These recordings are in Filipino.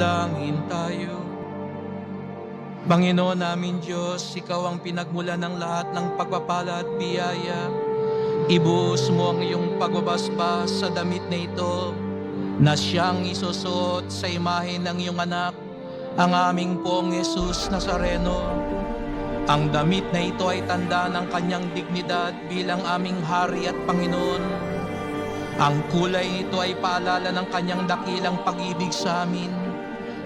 Manalangin tayo. Panginoon namin Diyos, Ikaw ang pinagmula ng lahat ng pagpapala at biyaya. Ibuhos mo ang iyong pagbabasbas sa damit na ito na siyang isusuot sa imahe ng iyong anak, ang aming pong Jesus Nazareno. Ang damit na ito ay tanda ng kanyang dignidad bilang aming hari at Panginoon. Ang kulay nito ay paalala ng kanyang dakilang pag-ibig sa amin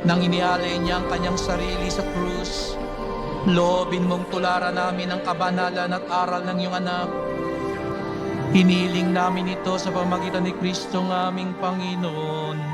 nang inialay niya ang kanyang sarili sa krus. Loobin mong tularan namin ang kabanalan at aral ng iyong anak. Hiniling namin ito sa pamagitan ni Kristo ng aming Panginoon.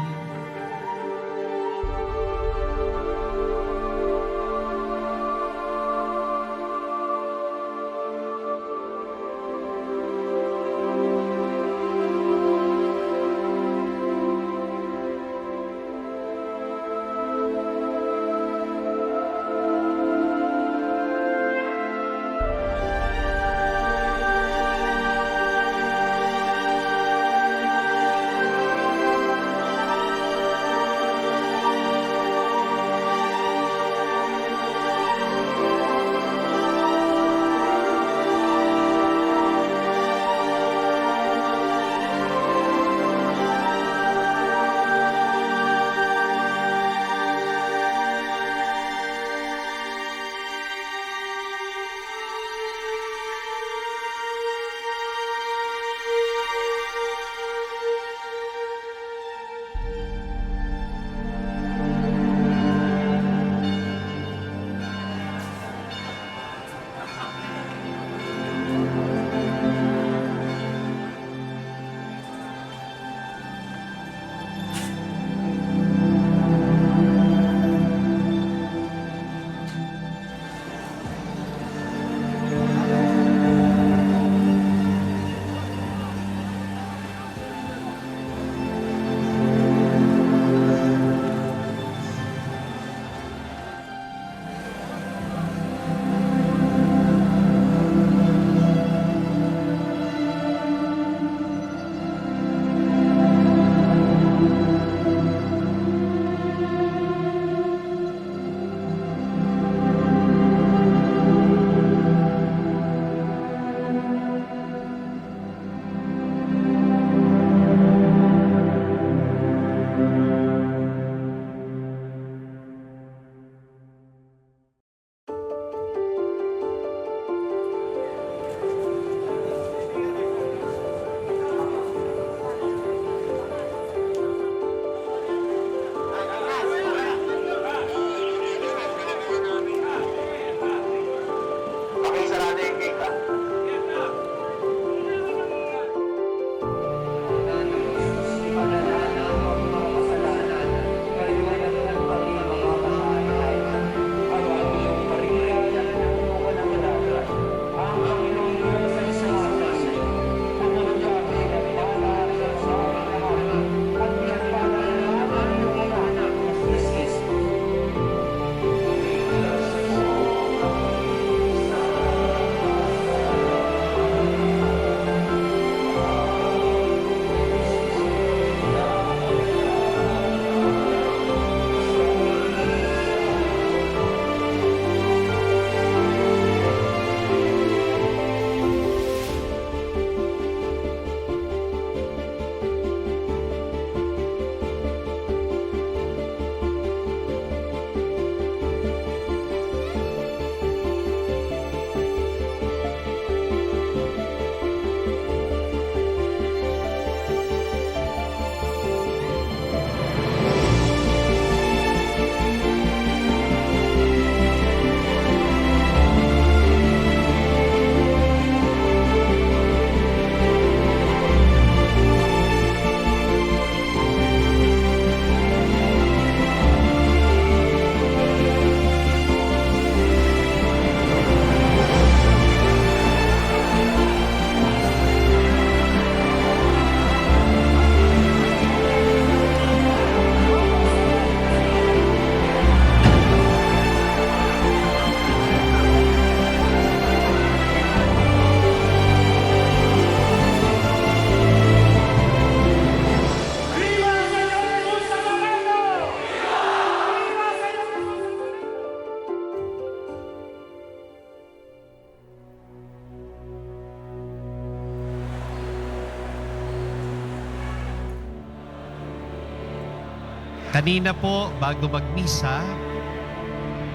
Kanina po, bago magmisa,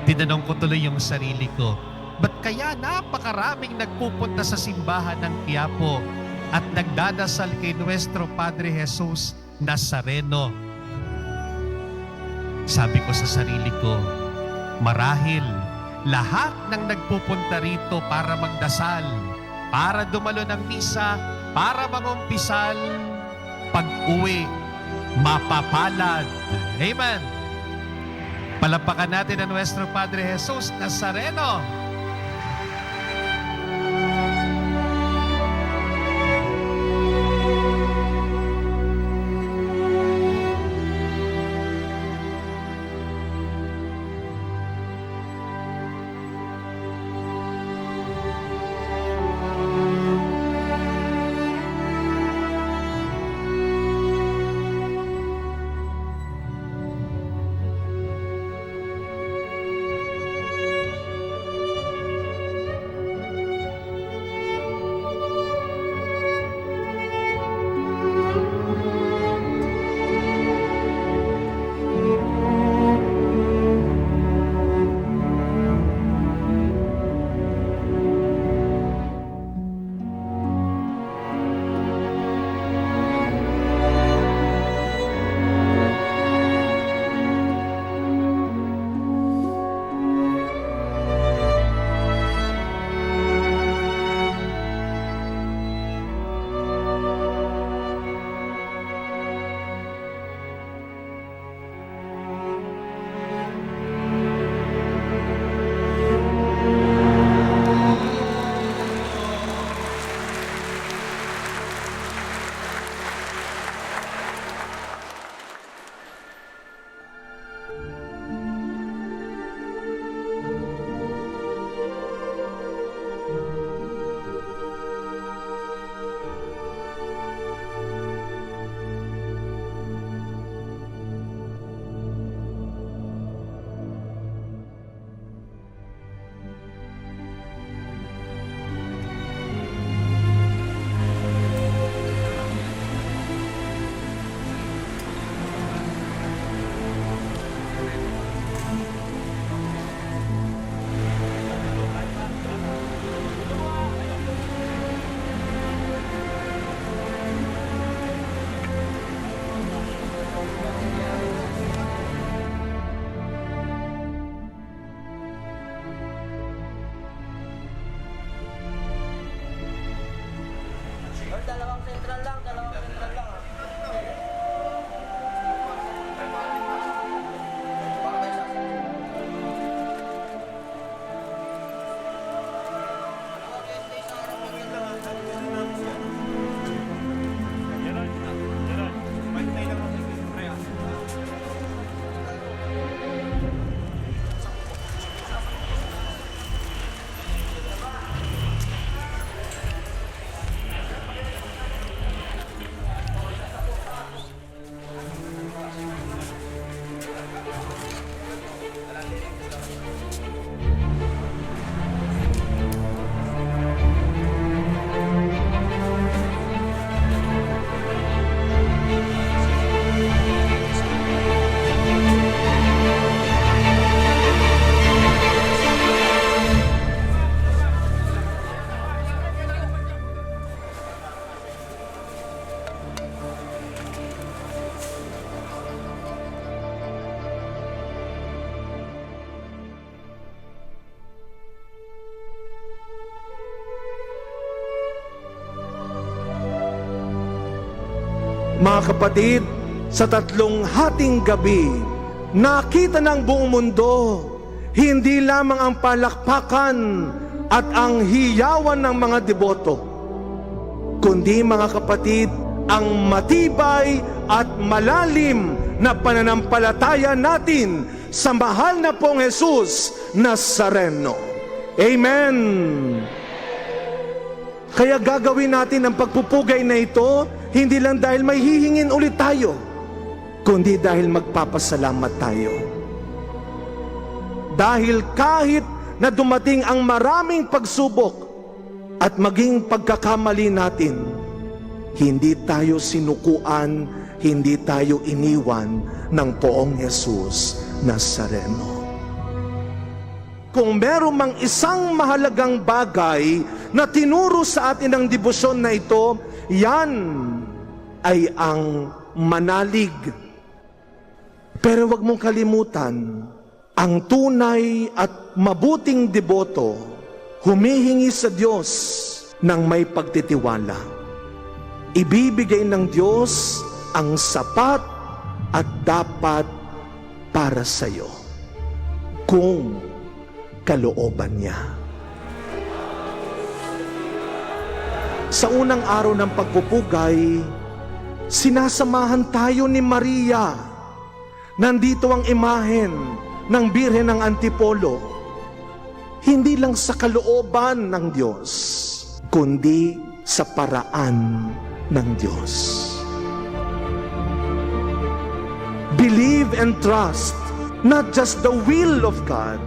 tinanong ko tuloy yung sarili ko, ba't kaya napakaraming nagpupunta sa simbahan ng Quiapo at nagdadasal kay Nuestro Padre Jesus Nazareno? Sabi ko sa sarili ko, marahil lahat ng nagpupunta rito para magdasal, para dumalo ng misa, para mangumpisal, pag-uwi, mapapalad. Amen. Palapakan natin ang Nuestro Padre Jesus Nazareno. Dalawang Mga kapatid, sa tatlong hating gabi, nakita ng buong mundo, hindi lamang ang palakpakan at ang hiyawan ng mga deboto, kundi mga kapatid, ang matibay at malalim na pananampalataya natin sa mahal na pong Jesus Nazareno. Amen. Kaya gagawin natin ang pagpupugay na ito, hindi lang dahil may hihingin ulit tayo, kundi dahil magpapasalamat tayo. Dahil kahit na dumating ang maraming pagsubok at maging pagkakamali natin, hindi tayo sinukuan, hindi tayo iniwan ng poong Jesus Nazareno. Kung meron mang isang mahalagang bagay na tinuro sa atin ng debosyon na ito, yan ay ang manalig. Pero wag mong kalimutan, ang tunay at mabuting deboto, humihingi sa Diyos ng may pagtitiwala. Ibibigay ng Diyos ang sapat at dapat para sa iyo. Kung kalooban niya. Sa unang araw ng pagpupugay, sinasamahan tayo ni Maria. Nandito ang imahen ng Birhen ng Antipolo. Hindi lang sa kalooban ng Diyos, kundi sa paraan ng Diyos. Believe and trust not just the will of God,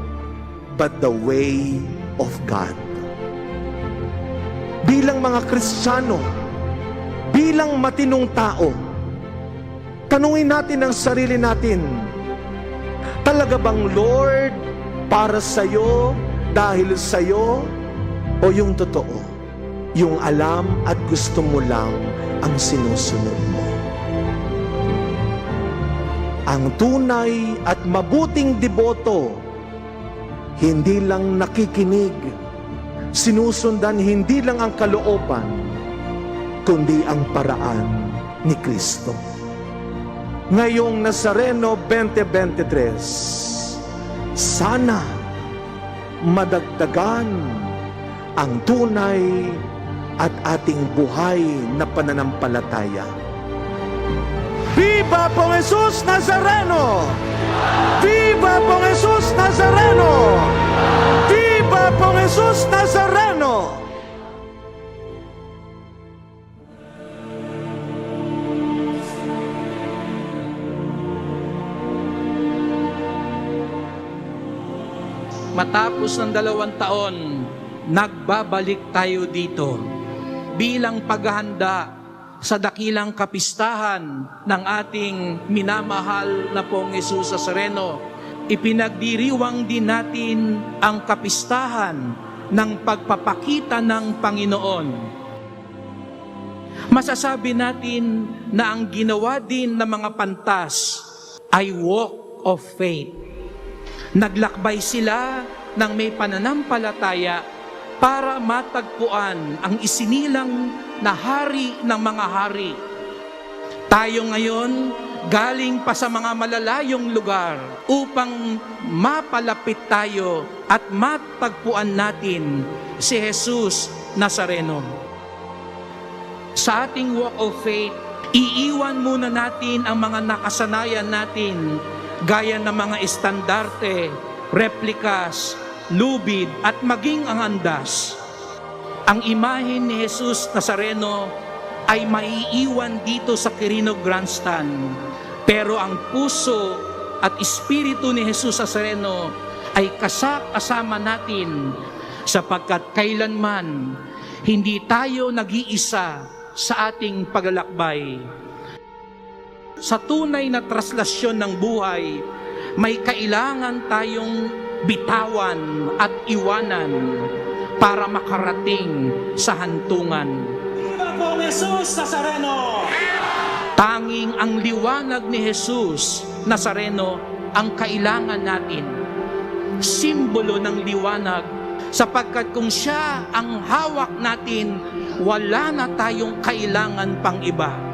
but the way of God. Bilang mga Kristiyano, bilang matinong tao, tanungin natin ang sarili natin, talaga bang Lord para sa'yo, dahil sa'yo, o yung totoo, yung alam at gusto mo lang ang sinusunod mo? Ang tunay at mabuting deboto, hindi lang nakikinig, sinusundan hindi lang ang kalooban, kundi ang paraan ni Kristo. Ngayong Nazareno 2023, sana madagdagan ang tunay at ating buhay na pananampalataya. Viva Pong Jesus Nazareno! Viva Pong Jesus Nazareno! Viva Pong Jesus Nazareno! Matapos ng dalawang taon, nagbabalik tayo dito bilang paghahanda sa dakilang kapistahan ng ating minamahal na pong Jesus Nazareno. Ipinagdiriwang din natin ang kapistahan ng pagpapakita ng Panginoon. Masasabi natin na ang ginawa din ng mga pantas ay walk of faith. Naglakbay sila ng may pananampalataya para matagpuan ang isinilang na hari ng mga hari. Tayo ngayon galing pa sa mga malalayong lugar upang mapalapit tayo at matagpuan natin si Jesus Nazareno. Sa ating walk of faith, iiwan muna natin ang mga nakasanayan natin gaya ng mga estandarte, replikas, lubid at maging ang andas. Ang imahe ni Jesus Nazareno ay maiiwan dito sa Quirino Grandstand. Pero ang puso at espiritu ni Jesus Nazareno ay kasama natin sapagkat kailanman hindi tayo nag-iisa sa ating paglalakbay. Sa tunay na traslasyon ng buhay, may kailangan tayong bitawan at iwanan para makarating sa hantungan. Viva Pong Jesus Nazareno! Tanging ang liwanag ni Jesus Nazareno ang kailangan natin. Simbolo ng liwanag sapagkat kung siya ang hawak natin, wala na tayong kailangan pang iba.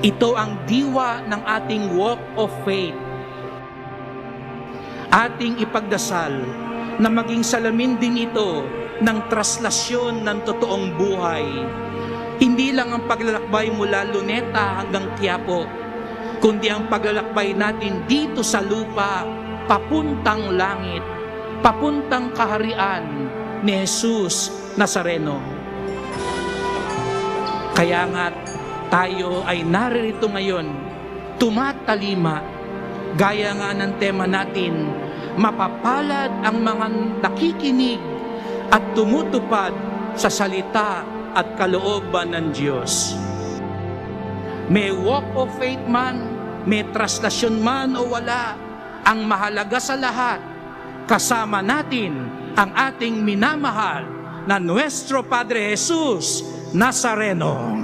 Ito ang diwa ng ating walk of faith. Ating ipagdasal na maging salamin din ito ng traslasyon ng totoong buhay. Hindi lang ang paglalakbay mula Luneta hanggang Quiapo, kundi ang paglalakbay natin dito sa lupa, papuntang langit, papuntang kaharian ni Jesus Nazareno. Kaya nga tayo ay naririto ngayon, tumatalima, gaya nga ng tema natin, mapapalad ang mga nakikinig at tumutupad sa salita at kalooban ng Diyos. May walk of faith man, may traslasyon man o wala, ang mahalaga sa lahat, kasama natin ang ating minamahal na Nuestro Padre Jesus Nazareno.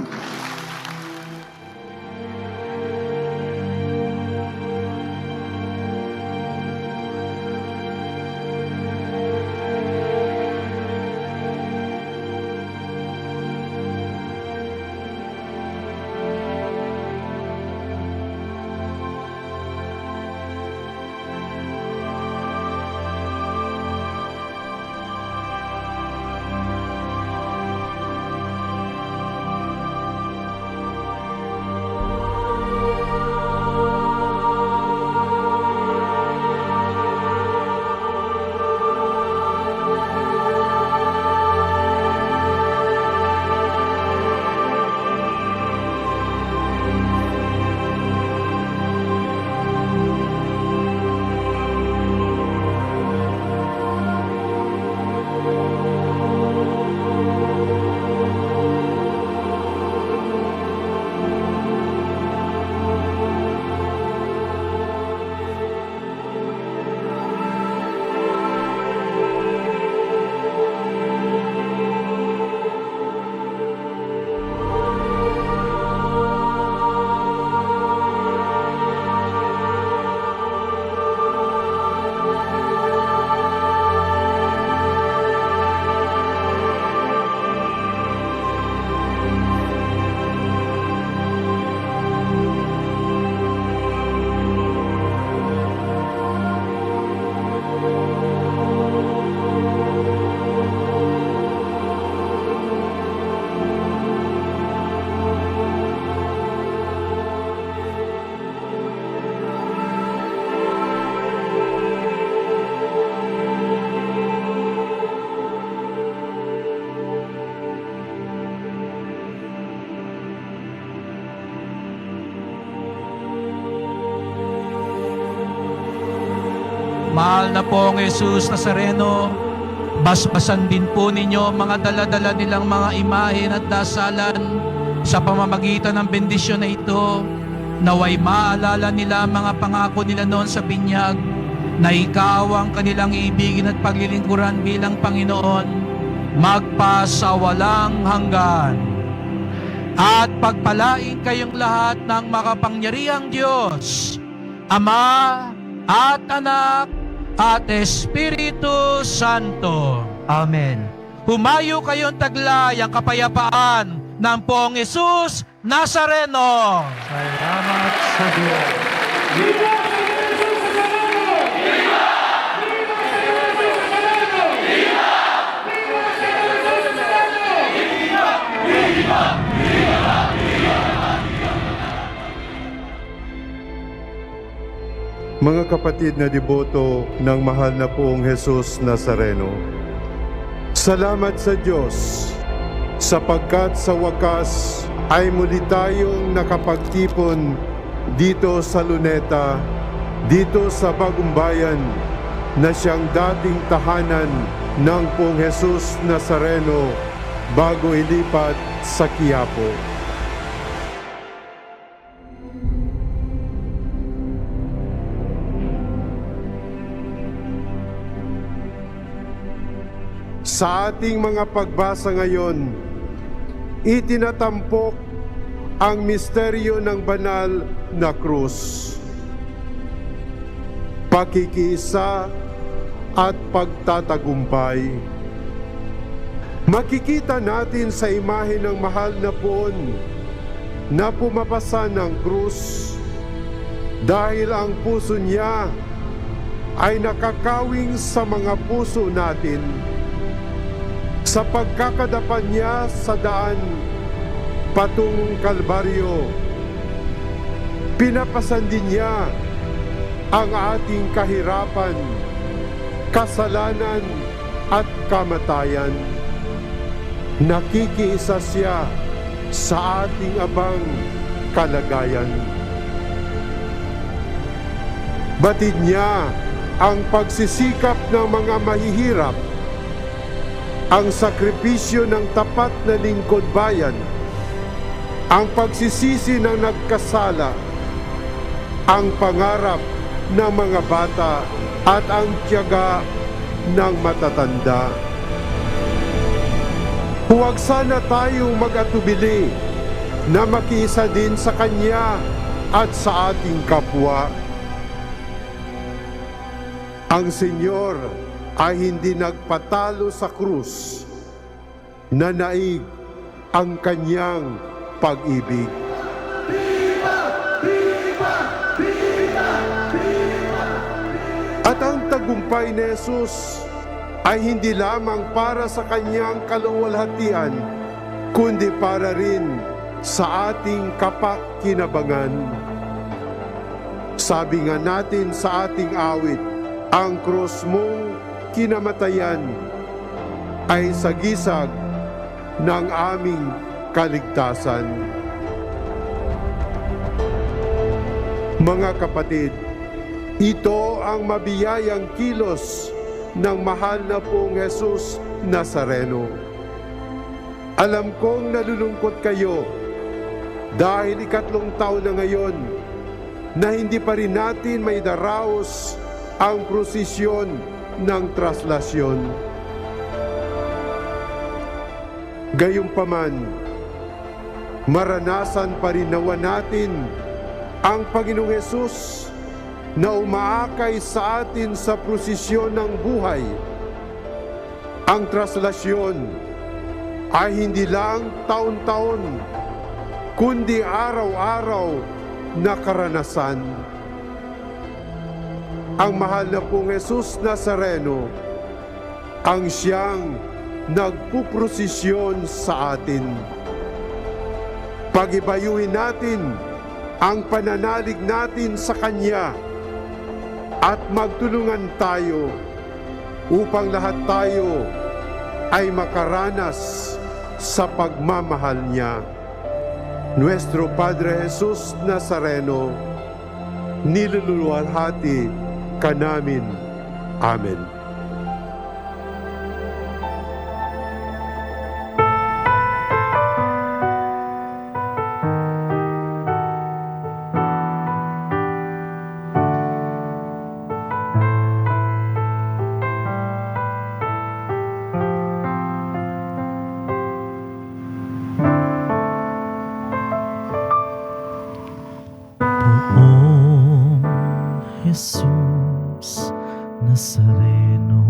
Mahal na po ang Jesus Nazareno, basbasan din po ninyo mga daladala nilang mga imahen at dasalan sa pamamagitan ng bendisyon na ito. Naway maalala nila mga pangako nila noon sa binyag na ikaw ang kanilang ibigin at paglilingkuran bilang Panginoon magpasawalang hanggan. At pagpalain kayong lahat ng makapangyarihang Diyos, Ama at Anak at Espiritu Santo. Amen. Humayo kayong taglay ang kapayapaan ng Pong Jesus Nazareno. Salamat sa Diyos. Mga kapatid na deboto ng mahal na poong Jesus Nazareno, salamat sa Diyos sapagkat sa wakas ay muli tayong nakapagtipon dito sa Luneta, dito sa Bagong Bayan na siyang dating tahanan ng poong Jesus Nazareno bago ilipat sa Quiapo. Sa ating mga pagbasa ngayon, itinatampok ang misteryo ng banal na krus. Pakikiisa at pagtatagumpay. Makikita natin sa imahe ng mahal na poon na pumapasa ng krus dahil ang puso niya ay nakakawing sa mga puso natin sa pagkakadapan niya sa daan patungong Kalbaryo. Pinapasan din niya ang ating kahirapan, kasalanan at kamatayan. Nakikiisa siya sa ating abang kalagayan. Batid niya ang pagsisikap ng mga mahihirap ang sakripisyo ng tapat na lingkod bayan ang pagsisisi ng nagkasala, ang pangarap ng mga bata at ang tiyaga ng matatanda. Huwag sana tayong mag-atubili na makiisa din sa Kanya at sa ating kapwa. Ang Senyor ay hindi nagpatalo sa krus na naig ang kanyang pag-ibig. At ang tagumpay ni Jesus ay hindi lamang para sa kanyang kaluwalhatian, kundi para rin sa ating kapakinabangan. Sabi nga natin sa ating awit, ang krus mong kinamatayan ay sagisag ng aming kaligtasan. Mga kapatid, ito ang mabiyayang kilos ng mahal na pong Jesus Nazareno. Alam kong nalulungkot kayo dahil ikatlong taon na ngayon na hindi pa rin natin may daraos ang prosesyon ng traslasyon. Gayunpaman, maranasan pa rin nawa natin ang Panginoong Yesus na umaakay sa atin sa prosesyon ng buhay. Ang traslasyon ay hindi lang taon-taon, kundi araw-araw na karanasan. Ang mahal na pong Jesus Nazareno, ang siyang nagpuprosesyon sa atin. Pagibayuhin natin ang pananalig natin sa Kanya at magtulungan tayo upang lahat tayo ay makaranas sa pagmamahal niya. Nuestro Padre Jesus Nazareno, niluluwalhati ka namin. Amen. Nazareno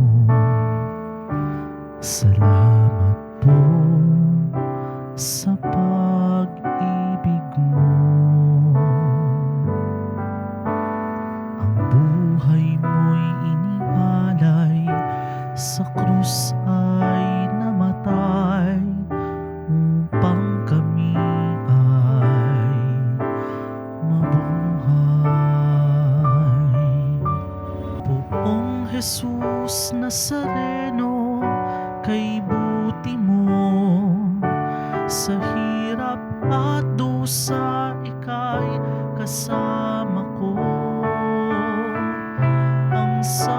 Salamat Ang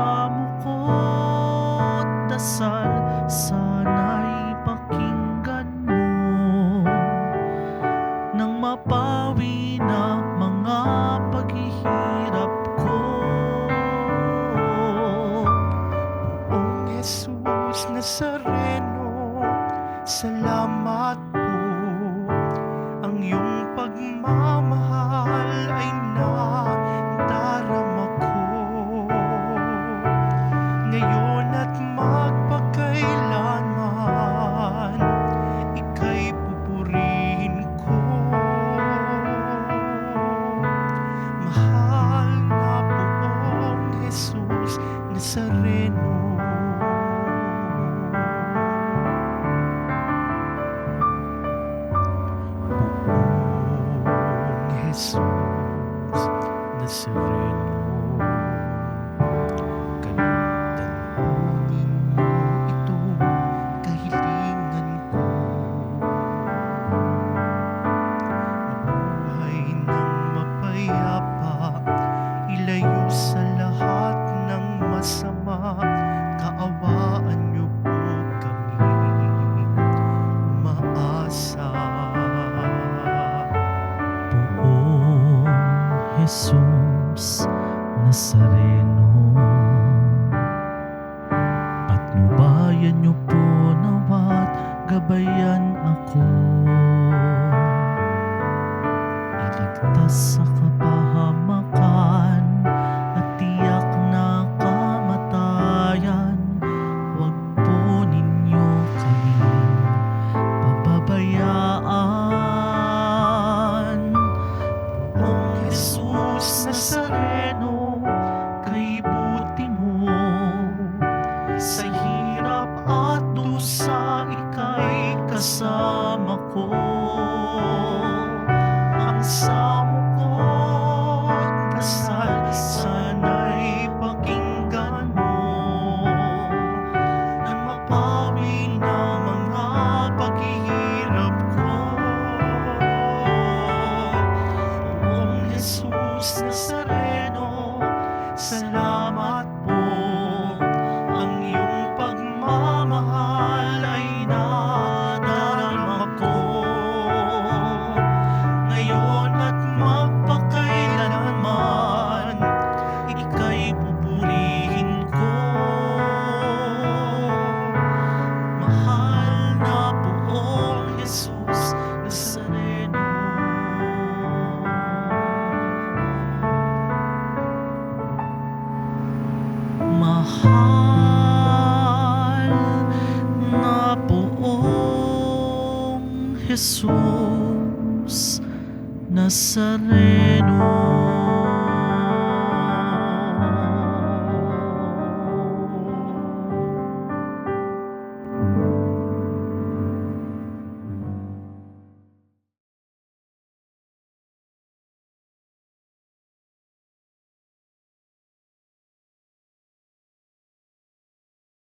Poong Jesus Nazareno.